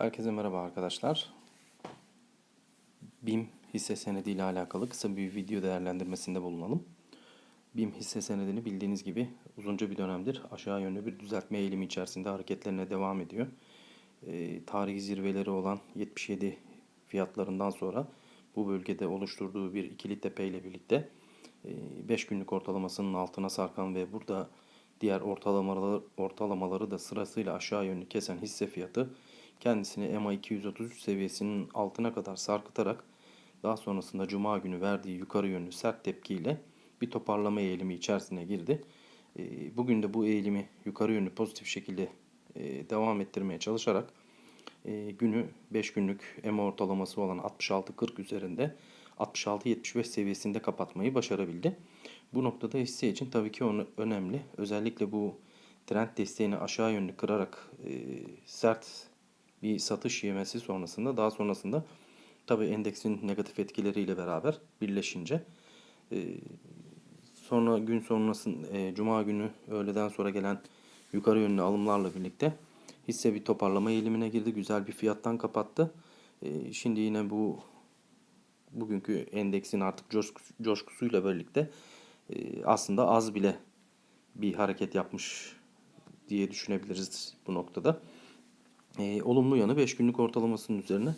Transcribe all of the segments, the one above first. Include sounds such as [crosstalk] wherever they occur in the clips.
Herkese merhaba arkadaşlar. BİM hisse senedi ile alakalı kısa bir video değerlendirmesinde bulunalım. BİM hisse senedini bildiğiniz gibi uzunca bir dönemdir aşağı yönlü bir düzeltme eğilimi içerisinde hareketlerine devam ediyor. E, tarihi zirveleri olan 77 fiyatlarından sonra bu bölgede oluşturduğu bir ikili tepe ile birlikte 5 günlük ortalamasının altına sarkan ve burada diğer ortalamaları, ortalamaları da sırasıyla aşağı yönlü kesen hisse fiyatı kendisini EMA 233 seviyesinin altına kadar sarkıtarak daha sonrasında Cuma günü verdiği yukarı yönlü sert tepkiyle bir toparlama eğilimi içerisine girdi. E, Bugün de bu eğilimi yukarı yönlü pozitif şekilde e, devam ettirmeye çalışarak e, günü 5 günlük EMA ortalaması olan 66.40 üzerinde 66.75 seviyesinde kapatmayı başarabildi. Bu noktada hisse için tabii ki onu önemli. Özellikle bu trend desteğini aşağı yönlü kırarak e, sert bir satış yemesi sonrasında daha sonrasında tabii endeksin negatif etkileriyle beraber birleşince e, sonra gün sonrasında e, cuma günü öğleden sonra gelen yukarı yönlü alımlarla birlikte hisse bir toparlama eğilimine girdi. Güzel bir fiyattan kapattı. E, şimdi yine bu bugünkü endeksin artık coşkusu, coşkusuyla birlikte e, aslında az bile bir hareket yapmış diye düşünebiliriz bu noktada. E, olumlu yanı 5 günlük ortalamasının üzerine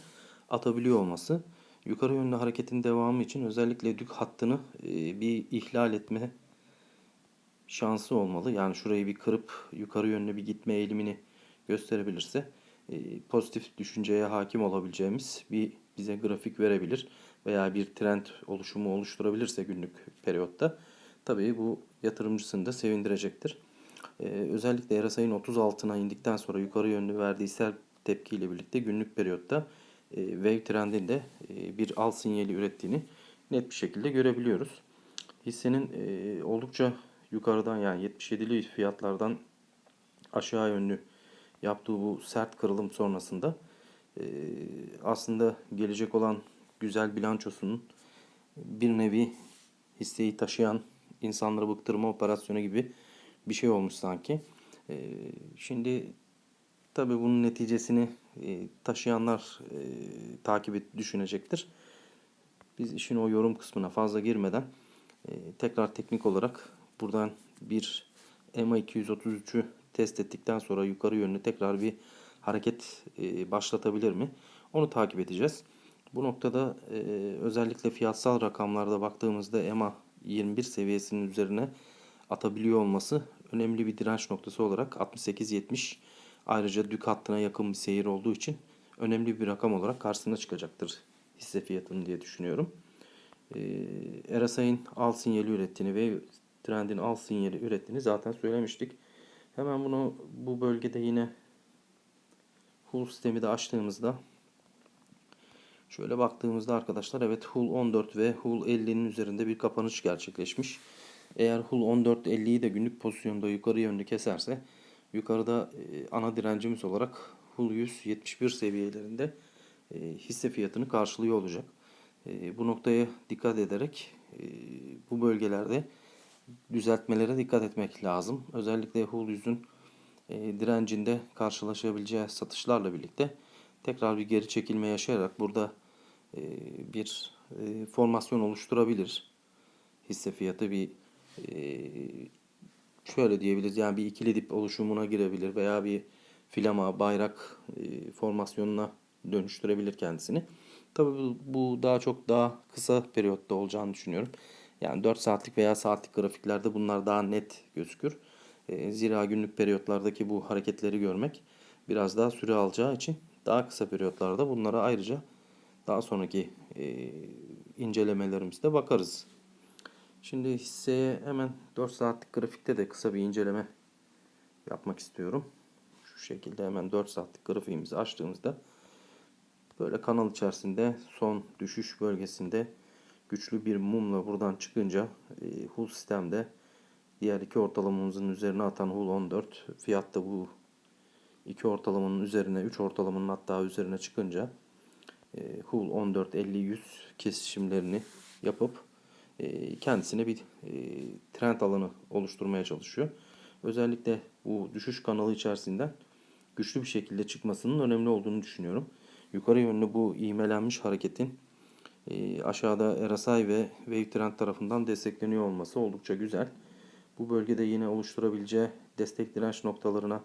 atabiliyor olması. Yukarı yönlü hareketin devamı için özellikle dük hattını e, bir ihlal etme şansı olmalı. Yani şurayı bir kırıp yukarı yönlü bir gitme eğilimini gösterebilirse e, pozitif düşünceye hakim olabileceğimiz bir bize grafik verebilir veya bir trend oluşumu oluşturabilirse günlük periyotta tabii bu yatırımcısını da sevindirecektir. Ee, özellikle RSI'nin 30 altına indikten sonra yukarı yönlü verdiği sert tepkiyle birlikte günlük periyotta e, wave trendinde e, bir al sinyali ürettiğini net bir şekilde görebiliyoruz. Hissenin e, oldukça yukarıdan yani 77'li fiyatlardan aşağı yönlü yaptığı bu sert kırılım sonrasında aslında gelecek olan güzel bilançosunun bir nevi hisseyi taşıyan insanları bıktırma operasyonu gibi bir şey olmuş sanki. E, şimdi tabii bunun neticesini e, taşıyanlar e, takip et, düşünecektir. Biz işin o yorum kısmına fazla girmeden e, tekrar teknik olarak buradan bir EMA 233'ü test ettikten sonra yukarı yönlü tekrar bir hareket e, başlatabilir mi? Onu takip edeceğiz. Bu noktada özellikle fiyatsal rakamlarda baktığımızda EMA 21 seviyesinin üzerine atabiliyor olması önemli bir direnç noktası olarak 68-70 ayrıca dük hattına yakın bir seyir olduğu için önemli bir rakam olarak karşısına çıkacaktır hisse fiyatının diye düşünüyorum. E, RSI'nin al sinyali ürettiğini ve trendin al sinyali ürettiğini zaten söylemiştik. Hemen bunu bu bölgede yine Hull sistemi de açtığımızda şöyle baktığımızda arkadaşlar evet Hull 14 ve Hull 50'nin üzerinde bir kapanış gerçekleşmiş. Eğer Hull 14 50'yi de günlük pozisyonda yukarı yönlü keserse yukarıda e, ana direncimiz olarak Hull 100 71 seviyelerinde e, hisse fiyatını karşılıyor olacak. E, bu noktaya dikkat ederek bu bölgelerde düzeltmelere dikkat etmek lazım. Özellikle Hull 100'ün direncinde karşılaşabileceği satışlarla birlikte tekrar bir geri çekilme yaşayarak burada bir formasyon oluşturabilir. Hisse fiyatı bir şöyle diyebiliriz yani bir ikili dip oluşumuna girebilir veya bir filama bayrak formasyonuna dönüştürebilir kendisini. Tabii bu daha çok daha kısa periyotta olacağını düşünüyorum. Yani 4 saatlik veya saatlik grafiklerde bunlar daha net gözükür. zira günlük periyotlardaki bu hareketleri görmek biraz daha süre alacağı için daha kısa periyotlarda bunlara ayrıca daha sonraki e, incelemelerimizde bakarız. Şimdi hisseye hemen 4 saatlik grafikte de kısa bir inceleme yapmak istiyorum. Şu şekilde hemen 4 saatlik grafiğimizi açtığımızda böyle kanal içerisinde son düşüş bölgesinde güçlü bir mumla buradan çıkınca e, Hull sistemde diğer iki ortalamamızın üzerine atan Hull 14 fiyatta bu iki ortalamanın üzerine 3 ortalamanın hatta üzerine çıkınca e, Hull 14 50 100 kesişimlerini yapıp kendisine bir e, trend alanı oluşturmaya çalışıyor. Özellikle bu düşüş kanalı içerisinden güçlü bir şekilde çıkmasının önemli olduğunu düşünüyorum. Yukarı yönlü bu ivmelenmiş hareketin e, aşağıda RSI ve Wave Trend tarafından destekleniyor olması oldukça güzel. Bu bölgede yine oluşturabileceği destek direnç noktalarına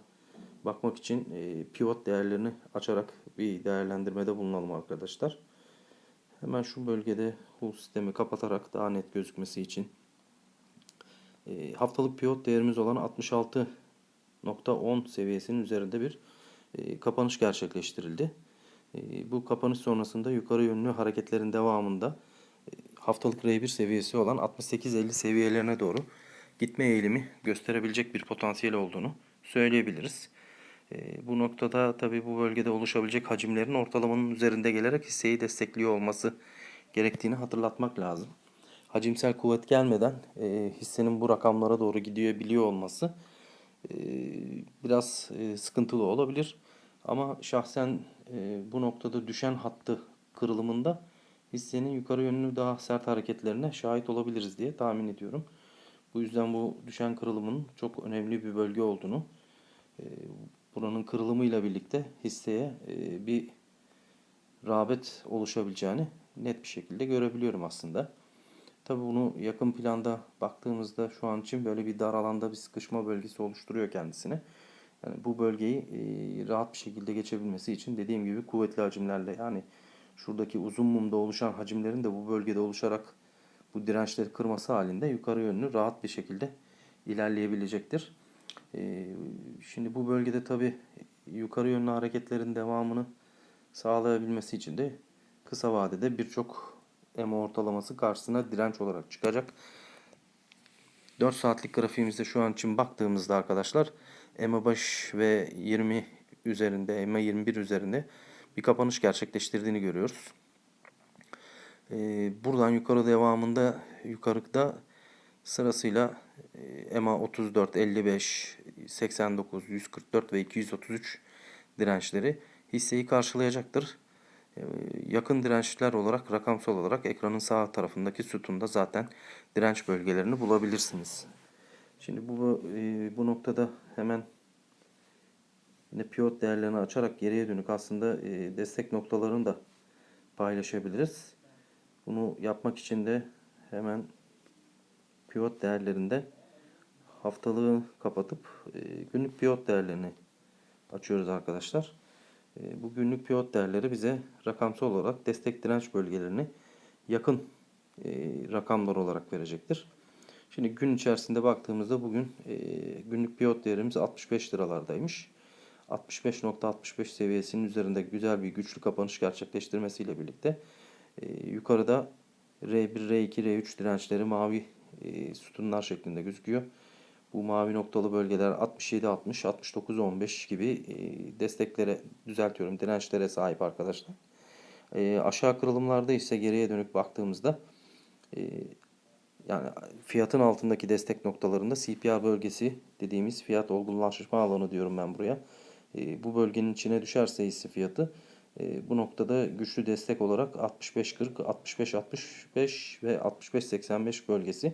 bakmak için e, pivot değerlerini açarak bir değerlendirmede bulunalım arkadaşlar. Hemen şu bölgede bu sistemi kapatarak daha net gözükmesi için e, haftalık pivot değerimiz olan 66.10 seviyesinin üzerinde bir e, kapanış gerçekleştirildi. E, bu kapanış sonrasında yukarı yönlü hareketlerin devamında haftalık R1 seviyesi olan 68.50 seviyelerine doğru gitme eğilimi gösterebilecek bir potansiyel olduğunu söyleyebiliriz. E, bu noktada tabii bu bölgede oluşabilecek hacimlerin ortalamanın üzerinde gelerek hisseyi destekliyor olması gerektiğini hatırlatmak lazım. Hacimsel kuvvet gelmeden e, hissenin bu rakamlara doğru gidiyor biliyor olması e, biraz e, sıkıntılı olabilir. Ama şahsen bu noktada düşen hattı kırılımında hissenin yukarı yönlü daha sert hareketlerine şahit olabiliriz diye tahmin ediyorum. Bu yüzden bu düşen kırılımın çok önemli bir bölge olduğunu, buranın kırılımıyla birlikte hisseye e, bir rağbet oluşabileceğini net bir şekilde görebiliyorum aslında. Tabi bunu yakın planda baktığımızda şu an için böyle bir dar alanda bir sıkışma bölgesi oluşturuyor kendisine. Yani bu bölgeyi e, rahat bir şekilde geçebilmesi için dediğim gibi kuvvetli hacimlerle yani şuradaki uzun mumda oluşan hacimlerin de bu bölgede oluşarak bu dirençleri kırması halinde yukarı yönlü rahat bir şekilde ilerleyebilecektir. E, şimdi bu bölgede tabi yukarı yönlü hareketlerin devamını sağlayabilmesi için de kısa vadede birçok EMA ortalaması karşısına direnç olarak çıkacak. 4 saatlik grafiğimizde şu an için baktığımızda arkadaşlar EMA 5 ve 20 üzerinde, EMA 21 üzerinde bir kapanış gerçekleştirdiğini görüyoruz. Ee, buradan yukarı devamında yukarıda sırasıyla e, EMA 34, 55, 89, 144 ve 233 dirençleri hisseyi karşılayacaktır. Ee, yakın dirençler olarak rakamsal olarak ekranın sağ tarafındaki sütunda zaten direnç bölgelerini bulabilirsiniz. Şimdi bu e, bu noktada hemen yine pivot değerlerini açarak geriye dönük aslında e, destek noktalarını da paylaşabiliriz. Bunu yapmak için de hemen pivot değerlerinde haftalığı kapatıp e, günlük pivot değerlerini açıyoruz arkadaşlar. E, bu günlük pivot değerleri bize rakamsal olarak destek direnç bölgelerini yakın e, rakamlar olarak verecektir. Şimdi gün içerisinde baktığımızda bugün günlük pivot değerimiz 65 liralardaymış. 65.65 seviyesinin üzerinde güzel bir güçlü kapanış gerçekleştirmesiyle birlikte yukarıda R1, R2, R3 dirençleri mavi sütunlar şeklinde gözüküyor. Bu mavi noktalı bölgeler 67, 60, 69, 15 gibi e, desteklere düzeltiyorum dirençlere sahip arkadaşlar. E, aşağı kırılımlarda ise geriye dönük baktığımızda e, yani fiyatın altındaki destek noktalarında CPR bölgesi dediğimiz fiyat olgunlaşma alanı diyorum ben buraya. Bu bölgenin içine düşerse hisse fiyatı bu noktada güçlü destek olarak 65-40, 65-65 ve 65-85 bölgesi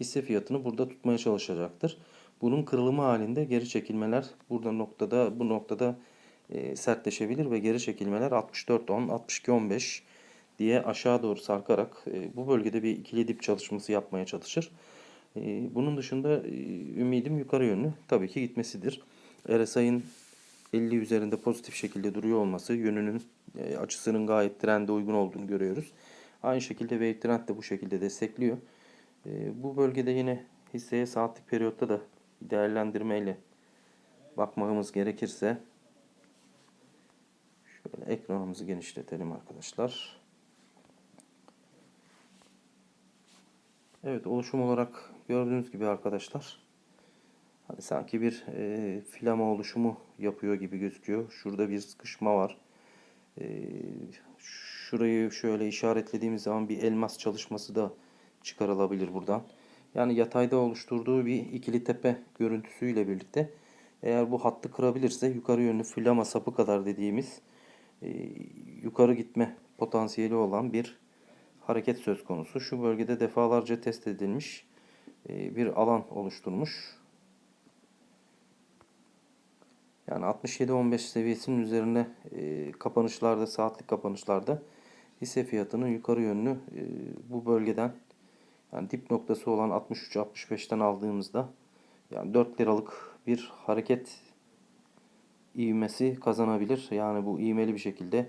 hisse fiyatını burada tutmaya çalışacaktır. Bunun kırılımı halinde geri çekilmeler burada noktada bu noktada e, sertleşebilir ve geri çekilmeler 64-10, 62-15 diye aşağı doğru sarkarak e, bu bölgede bir ikili dip çalışması yapmaya çalışır. E, bunun dışında e, ümidim yukarı yönlü tabii ki gitmesidir. RSI'nin 50 üzerinde pozitif şekilde duruyor olması yönünün e, açısının gayet trende uygun olduğunu görüyoruz. Aynı şekilde wave trend de bu şekilde destekliyor. E, bu bölgede yine hisseye saatlik periyotta da değerlendirmeyle bakmamız gerekirse şöyle ekranımızı genişletelim arkadaşlar. Evet oluşum olarak gördüğünüz gibi arkadaşlar hani sanki bir e, filama oluşumu yapıyor gibi gözüküyor. Şurada bir sıkışma var. E, şurayı şöyle işaretlediğimiz zaman bir elmas çalışması da çıkarılabilir buradan. Yani yatayda oluşturduğu bir ikili tepe görüntüsüyle birlikte eğer bu hattı kırabilirse yukarı yönlü flama sapı kadar dediğimiz e, yukarı gitme potansiyeli olan bir hareket söz konusu. Şu bölgede defalarca test edilmiş e, bir alan oluşturmuş. Yani 67-15 seviyesinin üzerine e, kapanışlarda, saatlik kapanışlarda hisse fiyatının yukarı yönlü e, bu bölgeden yani dip noktası olan 63-65'ten aldığımızda yani 4 liralık bir hareket ivmesi kazanabilir. Yani bu ivmeli bir şekilde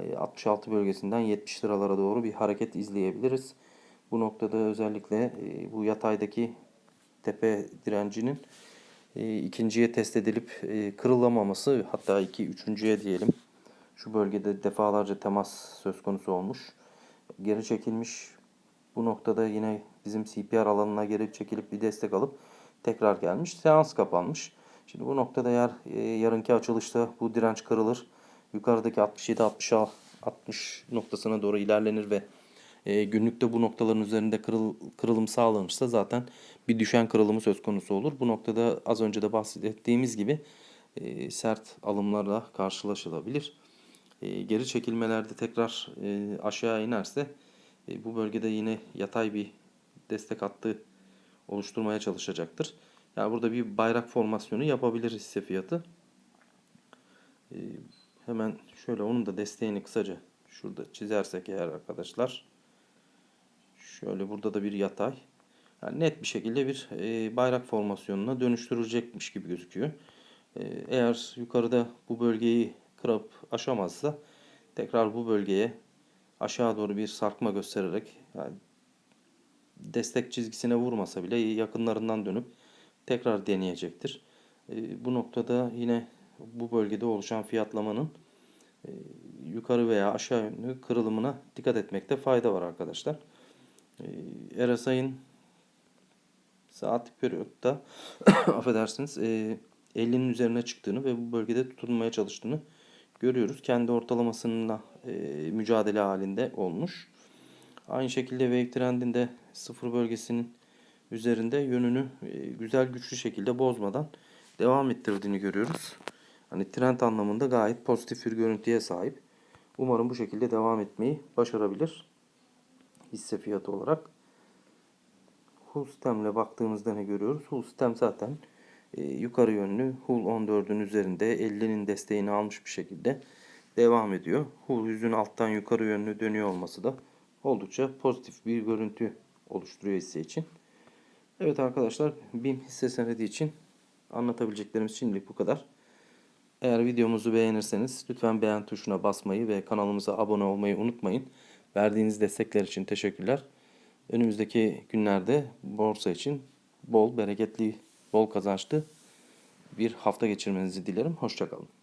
e, 66 bölgesinden 70 liralara doğru bir hareket izleyebiliriz. Bu noktada özellikle e, bu yataydaki tepe direncinin e, ikinciye test edilip e, kırılamaması hatta iki üçüncüye diyelim şu bölgede defalarca temas söz konusu olmuş. Geri çekilmiş. Bu noktada yine bizim CPR alanına geri çekilip bir destek alıp tekrar gelmiş. Seans kapanmış. Şimdi bu noktada eğer e, yarınki açılışta bu direnç kırılır. Yukarıdaki 67 60 60 noktasına doğru ilerlenir ve e, günlükte bu noktaların üzerinde kırıl, kırılım sağlanırsa zaten bir düşen kırılımı söz konusu olur. Bu noktada az önce de bahsettiğimiz gibi e, sert alımlarla karşılaşılabilir. E, geri çekilmelerde tekrar e, aşağı inerse e, bu bölgede yine yatay bir destek hattı oluşturmaya çalışacaktır. Yani burada bir bayrak formasyonu yapabilir hisse fiyatı. E, hemen şöyle onun da desteğini kısaca şurada çizersek eğer arkadaşlar. Şöyle burada da bir yatay. Yani net bir şekilde bir e, bayrak formasyonuna dönüştürülecekmiş gibi gözüküyor. E, eğer yukarıda bu bölgeyi kırıp aşamazsa tekrar bu bölgeye aşağı doğru bir sarkma göstererek yani destek çizgisine vurmasa bile yakınlarından dönüp tekrar deneyecektir. E, bu noktada yine bu bölgede oluşan fiyatlamanın e, yukarı veya aşağı yönlü kırılımına dikkat etmekte fayda var arkadaşlar. E, RSI'nin saatlik periyotta [coughs] affedersiniz e, 50'nin üzerine çıktığını ve bu bölgede tutunmaya çalıştığını görüyoruz. Kendi ortalamasıyla e, mücadele halinde olmuş. Aynı şekilde wave trendin de sıfır bölgesinin üzerinde yönünü güzel güçlü şekilde bozmadan devam ettirdiğini görüyoruz. Hani trend anlamında gayet pozitif bir görüntüye sahip. Umarım bu şekilde devam etmeyi başarabilir. Hisse fiyatı olarak. Hull sistemle baktığımızda ne görüyoruz? Hull sistem zaten e, yukarı yönlü Hull 14'ün üzerinde 50'nin desteğini almış bir şekilde devam ediyor. Hull yüzün alttan yukarı yönlü dönüyor olması da oldukça pozitif bir görüntü oluşturuyor hisse için. Evet arkadaşlar BİM hisse senedi için anlatabileceklerimiz şimdilik bu kadar. Eğer videomuzu beğenirseniz lütfen beğen tuşuna basmayı ve kanalımıza abone olmayı unutmayın. Verdiğiniz destekler için teşekkürler. Önümüzdeki günlerde borsa için bol, bereketli, bol kazançlı bir hafta geçirmenizi dilerim. Hoşçakalın.